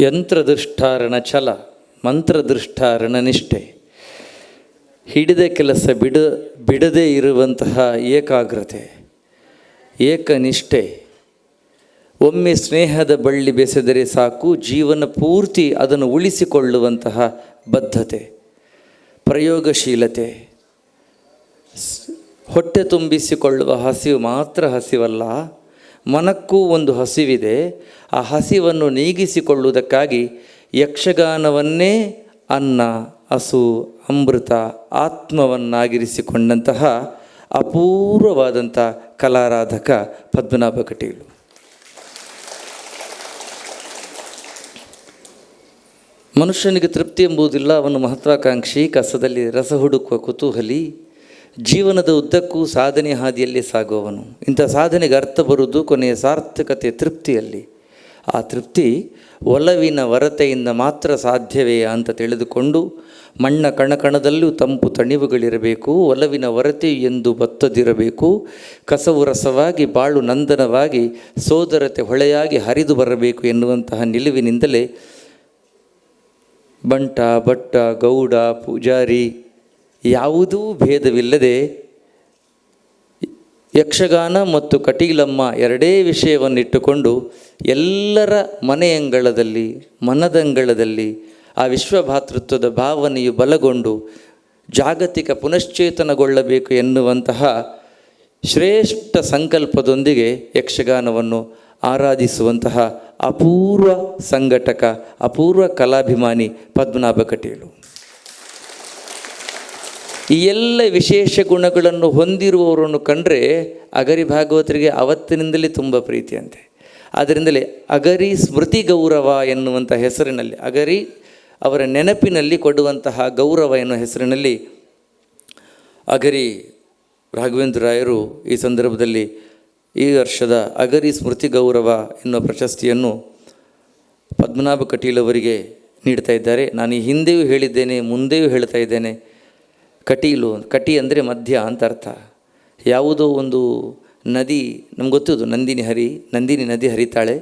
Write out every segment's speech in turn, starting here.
ಯಂತ್ರದೃಷ್ಟಾರಣ ಛಲ, ಮಂತ್ರದೃಷ್ಟಾರಣ ನಿಷ್ಠೆ. ಹಿಡಿದ ಕೆಲಸ ಬಿಡ, ಬಿಡದೇ ಇರುವಂತಹ ಏಕಾಗ್ರತೆ, ಏಕನಿಷ್ಠೆ. ಒಮ್ಮೆ ಸ್ನೇಹದ ಬಳ್ಳಿ ಬೆಸೆದರೆ ಸಾಕು, ಜೀವನ ಪೂರ್ತಿ ಅದನ್ನು ಉಳಿಸಿಕೊಳ್ಳುವಂತಹ ಬದ್ಧತೆ, ಪ್ರಯೋಗಶೀಲತೆ. ಹೊಟ್ಟೆ ತುಂಬಿಸಿಕೊಳ್ಳುವ ಹಸಿವು ಮಾತ್ರ ಹಸಿವಲ್ಲ ಮನಕ್ಕೂ ಒಂದು ಹಸಿವಿದೆ. ಆ ಹಸಿವನ್ನು ನೀಗಿಸಿಕೊಳ್ಳುವುದಕ್ಕಾಗಿ ಯಕ್ಷಗಾನವನ್ನೇ ಅನ್ನ, ಹಸು, ಅಮೃತ ಆತ್ಮವನ್ನಾಗಿರಿಸಿಕೊಂಡಂತಹ ಅಪೂರ್ವವಾದಂಥ ಕಲಾರಾಧಕ ಪದ್ಮನಾಭ ಕಟೀಲು. ಮನುಷ್ಯನಿಗೆ ತೃಪ್ತಿ ಎಂಬುದಿಲ್ಲ, ಅವನು ಮಹತ್ವಾಕಾಂಕ್ಷಿ, ಕಸದಲ್ಲಿ ರಸ ಹುಡುಕುವ ಕುತೂಹಲಿ. ಜೀವನದ ಉದ್ದಕ್ಕೂ ಸಾಧನೆ ಹಾದಿಯಲ್ಲಿ ಸಾಗುವವನು. ಇಂಥ ಸಾಧನೆಗೆ ಅರ್ಥ ಬರುವುದು ಕೊನೆಯ ಸಾರ್ಥಕತೆ ತೃಪ್ತಿಯಲ್ಲಿ. ಆ ತೃಪ್ತಿ ಒಲವಿನ ವರತೆಯಿಂದ ಮಾತ್ರ ಸಾಧ್ಯವೇ ಅಂತ ತಿಳಿದುಕೊಂಡು ಮಣ್ಣ ಕಣಕಣದಲ್ಲೂ ತಂಪು ತಣಿವುಗಳಿರಬೇಕು, ಒಲವಿನ ವರತೆ ಎಂದು ಬತ್ತದಿರಬೇಕು, ಕಸವು ರಸವಾಗಿ, ಬಾಳು ನಂದನವಾಗಿ, ಸೋದರತೆ ಹೊಳೆಯಾಗಿ ಹರಿದು ಬರಬೇಕು ಎನ್ನುವಂತಹ ನಿಲುವಿನಿಂದಲೇ ಬಂಟ ಭಟ್ಟ ಗೌಡ, ಪೂಜಾರಿ ಯಾವುದೂ ಭೇದವಿಲ್ಲದೆ ಯಕ್ಷಗಾನ ಮತ್ತು ಕಟೀಲಮ್ಮ ಎರಡೇ ವಿಷಯವನ್ನಿಟ್ಟುಕೊಂಡು ಎಲ್ಲರ ಮನೆಯಂಗಳದಲ್ಲಿ, ಮನದಂಗಳದಲ್ಲಿ ಆ ವಿಶ್ವಭಾತೃತ್ವದ ಭಾವನೆಯು ಬಲಗೊಂಡು ಜಾಗತಿಕ ಪುನಶ್ಚೇತನಗೊಳ್ಳಬೇಕು ಎನ್ನುವಂತಹ ಶ್ರೇಷ್ಠ ಸಂಕಲ್ಪದೊಂದಿಗೆ ಯಕ್ಷಗಾನವನ್ನು ಆರಾಧಿಸುವಂತಹ ಅಪೂರ್ವ ಸಂಘಟಕ, ಅಪೂರ್ವ ಕಲಾಭಿಮಾನಿ ಪದ್ಮನಾಭ ಕಟೀಲು. ಈ ಎಲ್ಲ ವಿಶೇಷ ಗುಣಗಳನ್ನು ಹೊಂದಿರುವವರನ್ನು ಕಂಡರೆ ಅಗರಿ ಭಾಗವತರಿಗೆ ಅವತ್ತಿನಿಂದಲೇ ತುಂಬ ಪ್ರೀತಿಯಂತೆ. ಆದ್ದರಿಂದಲೇ ಅಗರಿ ಸ್ಮೃತಿ ಗೌರವ ಎನ್ನುವಂಥ ಹೆಸರಿನಲ್ಲಿ, ಅಗರಿ ಅವರ ನೆನಪಿನಲ್ಲಿ ಕೊಡುವಂತಹ ಗೌರವ ಎನ್ನುವ ಹೆಸರಿನಲ್ಲಿ ಅಗರಿ ರಾಘವೇಂದ್ರ ರಾಯರು ಈ ಸಂದರ್ಭದಲ್ಲಿ ಈ ವರ್ಷದ ಅಗರಿ ಸ್ಮೃತಿ ಗೌರವ ಎನ್ನುವ ಪ್ರಶಸ್ತಿಯನ್ನು ಪದ್ಮನಾಭ ಕಟೀಲ್ ಅವರಿಗೆ ನೀಡ್ತಾ ಇದ್ದಾರೆ. ನಾನು ಈ ಹಿಂದೆಯೂ ಹೇಳಿದ್ದೇನೆ, ಮುಂದೆಯೂ ಹೇಳ್ತಾ ಇದ್ದೇನೆ. ಕಟೀಲು, ಕಟಿ ಅಂದರೆ ಮಧ್ಯ ಅಂತ ಅರ್ಥ. ಯಾವುದೋ ಒಂದು ನದಿ, ನಮ್ಗೆ ಗೊತ್ತಿದ್ದು ನಂದಿನಿ ಹರಿ, ನಂದಿನಿ ನದಿ ಹರಿತಾಳೆ.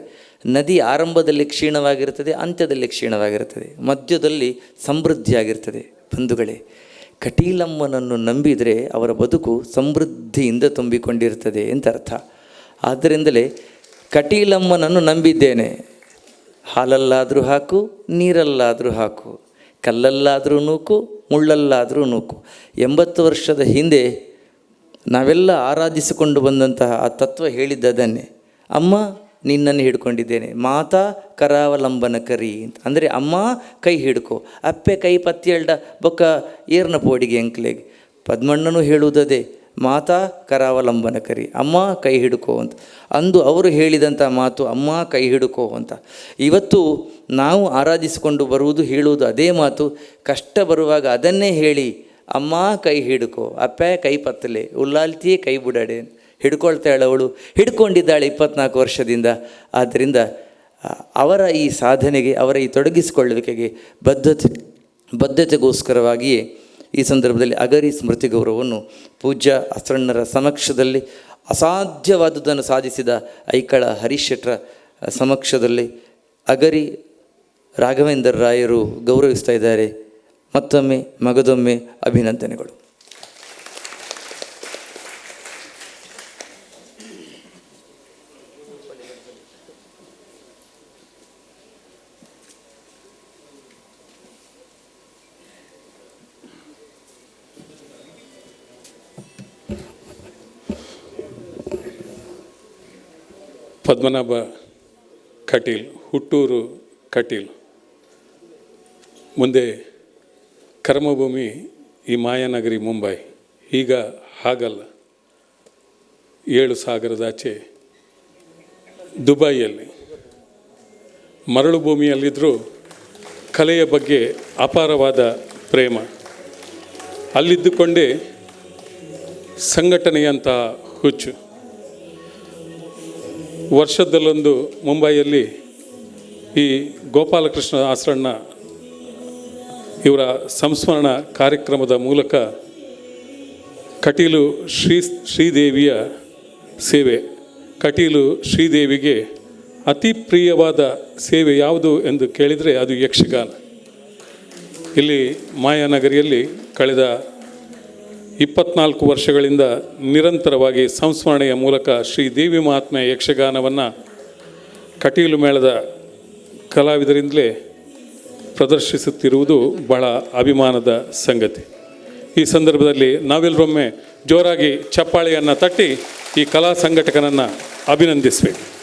ನದಿ ಆರಂಭದಲ್ಲಿ ಕ್ಷೀಣವಾಗಿರ್ತದೆ, ಅಂತ್ಯದಲ್ಲಿ ಕ್ಷೀಣವಾಗಿರ್ತದೆ, ಮಧ್ಯದಲ್ಲಿ ಸಮೃದ್ಧಿಯಾಗಿರ್ತದೆ ಬಂಧುಗಳೇ. ಕಟೀಲಮ್ಮನನ್ನು ನಂಬಿದರೆ ಅವರ ಬದುಕು ಸಮೃದ್ಧಿಯಿಂದ ತುಂಬಿಕೊಂಡಿರ್ತದೆ ಅಂತ ಅರ್ಥ. ಆದ್ದರಿಂದಲೇ ಕಟೀಲಮ್ಮನನ್ನು ನಂಬಿದ್ದೇನೆ. ಹಾಲಲ್ಲಾದರೂ ಹಾಕು, ನೀರಲ್ಲಾದರೂ ಹಾಕು, ಕಲ್ಲಲ್ಲಾದರೂ ನೂಕು ಮುಳ್ಳಲ್ಲಾದರೂ ನೂಕು. ಎಂಬತ್ತು ವರ್ಷದ ಹಿಂದೆ ನಾವೆಲ್ಲ ಆರಾಧಿಸಿಕೊಂಡು ಬಂದಂತಹ ಆ ತತ್ವ ಹೇಳಿದ್ದದನ್ನೇ. ಅಮ್ಮ, ನಿನ್ನನ್ನು ಹಿಡ್ಕೊಂಡಿದ್ದೇನೆ. ಮಾತಾ, ಕರಾವಲಂಬನ ಕರಿ ಅಂತ. ಅಂದರೆ ಅಮ್ಮ, ಕೈ ಹಿಡ್ಕೊ. ಅಪ್ಪೆ ಕೈ ಪತ್ತಿಯಲ್ಡ ಬೊಕ್ಕ ಏರ್ನ ಪೋಡಿಗೆ ಎಂಕ್ಲೆಗೆ ಪದ್ಮಣ್ಣನೂ ಹೇಳುವುದದೇ. ಮಾತಾ ಕರಾವಲಂಬನ ಕರಿ ಅಮ್ಮ ಕೈ ಹಿಡುಕೋ ಅಂತ. ಅಂದು ಅವರು ಹೇಳಿದಂಥ ಮಾತು, ಅಮ್ಮ ಕೈ ಹಿಡುಕೋ ಅಂತ. ಇವತ್ತು ನಾವು ಆರಾಧಿಸಿಕೊಂಡು ಬರುವುದು ಹೇಳುವುದು ಅದೇ ಮಾತು. ಕಷ್ಟ ಬರುವಾಗ ಅದನ್ನೇ ಹೇಳಿ, ಅಮ್ಮ ಕೈ ಹಿಡುಕೋ ಅಪ್ಪ ಕೈ ಪತ್ತಲೆ ಉಲ್ಲಾಲ್ತಿಯೇ ಕೈ ಬುಡಾಡೆ ಹಿಡ್ಕೊಳ್ತಾಳೆ ಅವಳು ಹಿಡ್ಕೊಂಡಿದ್ದಾಳೆ ಇಪ್ಪತ್ನಾಲ್ಕು ವರ್ಷದಿಂದ. ಆದ್ದರಿಂದ ಅವರ ಈ ಸಾಧನೆಗೆ, ಅವರ ಈ ತೊಡಗಿಸಿಕೊಳ್ಳುವಿಕೆಗೆ ಬದ್ಧತೆ, ಬದ್ಧತೆಗೋಸ್ಕರವಾಗಿಯೇ ಈ ಸಂದರ್ಭದಲ್ಲಿ ಅಗರಿ ಸ್ಮೃತಿ ಗೌರವವನ್ನು ಪೂಜ್ಯ ಅಸಣ್ಣರ ಸಮಕ್ಷದಲ್ಲಿ ಅಸಾಧ್ಯವಾದುದನ್ನು ಸಾಧಿಸಿದ ಐಕಳ ಹರೀಶ್ ಶೆಟ್ರ ಸಮಕ್ಷದಲ್ಲಿ ಅಗರಿ ರಾಘವೇಂದ್ರ ರಾಯರು ಗೌರವಿಸ್ತಾ ಇದ್ದಾರೆ. ಮತ್ತೊಮ್ಮೆ, ಮಗದೊಮ್ಮೆ ಅಭಿನಂದನೆಗಳು. ಪದ್ಮನಾಭ ಕಟೀಲ್, ಹುಟ್ಟೂರು ಕಟೀಲ್. ಮುಂದೆ ಕರ್ಮಭೂಮಿ ಈ ಮಾಯಾನಗರಿ ಮುಂಬೈ. ಈಗ ಹಾಗಲ್ಲ. ಏಳು ಸಾಗರದಾಚೆ ದುಬೈಯಲ್ಲಿ. ಮರಳು ಭೂಮಿಯಲ್ಲಿದ್ದರೂ ಕಲೆಯ ಬಗ್ಗೆ ಅಪಾರವಾದ ಪ್ರೇಮ. ಅಲ್ಲಿದ್ದುಕೊಂಡೇ ಸಂಘಟನೆಯಂತಹ ಹುಚ್ಚು. ವರ್ಷದಲ್ಲೊಂದು ಮುಂಬೈಯಲ್ಲಿ ಈ ಗೋಪಾಲಕೃಷ್ಣ ಆಸರಣ್ಣ ಇವರ ಸಂಸ್ಮರಣ ಕಾರ್ಯಕ್ರಮದ ಮೂಲಕ ಕಟೀಲು ಶ್ರೀ ಶ್ರೀದೇವಿಯ ಸೇವೆ. ಕಟೀಲು ಶ್ರೀದೇವಿಗೆ ಅತಿ ಪ್ರಿಯವಾದ ಸೇವೆ ಯಾವುದು ಎಂದು ಕೇಳಿದರೆ ಅದು ಯಕ್ಷಗಾನ. ಇಲ್ಲಿ ಮಾಯಾನಗರಿಯಲ್ಲಿ ಕಳೆದ ಇಪ್ಪತ್ನಾಲ್ಕು ವರ್ಷಗಳಿಂದ ನಿರಂತರವಾಗಿ ಸಂಸ್ಮರಣೆಯ ಮೂಲಕ ಶ್ರೀ ದೇವಿ ಮಹಾತ್ಮೆ ಯಕ್ಷಗಾನವನ್ನು ಕಟೀಲು ಮೇಳದ ಕಲಾವಿದರಿಂದಲೇ ಪ್ರದರ್ಶಿಸುತ್ತಿರುವುದು ಬಹಳ ಅಭಿಮಾನದ ಸಂಗತಿ. ಈ ಸಂದರ್ಭದಲ್ಲಿ ನಾವೆಲ್ಲರೊಮ್ಮೆ ಜೋರಾಗಿ ಚಪ್ಪಾಳೆಯನ್ನು ತಟ್ಟಿ ಈ ಕಲಾ ಸಂಘಟಕನನ್ನು ಅಭಿನಂದಿಸಬೇಕು.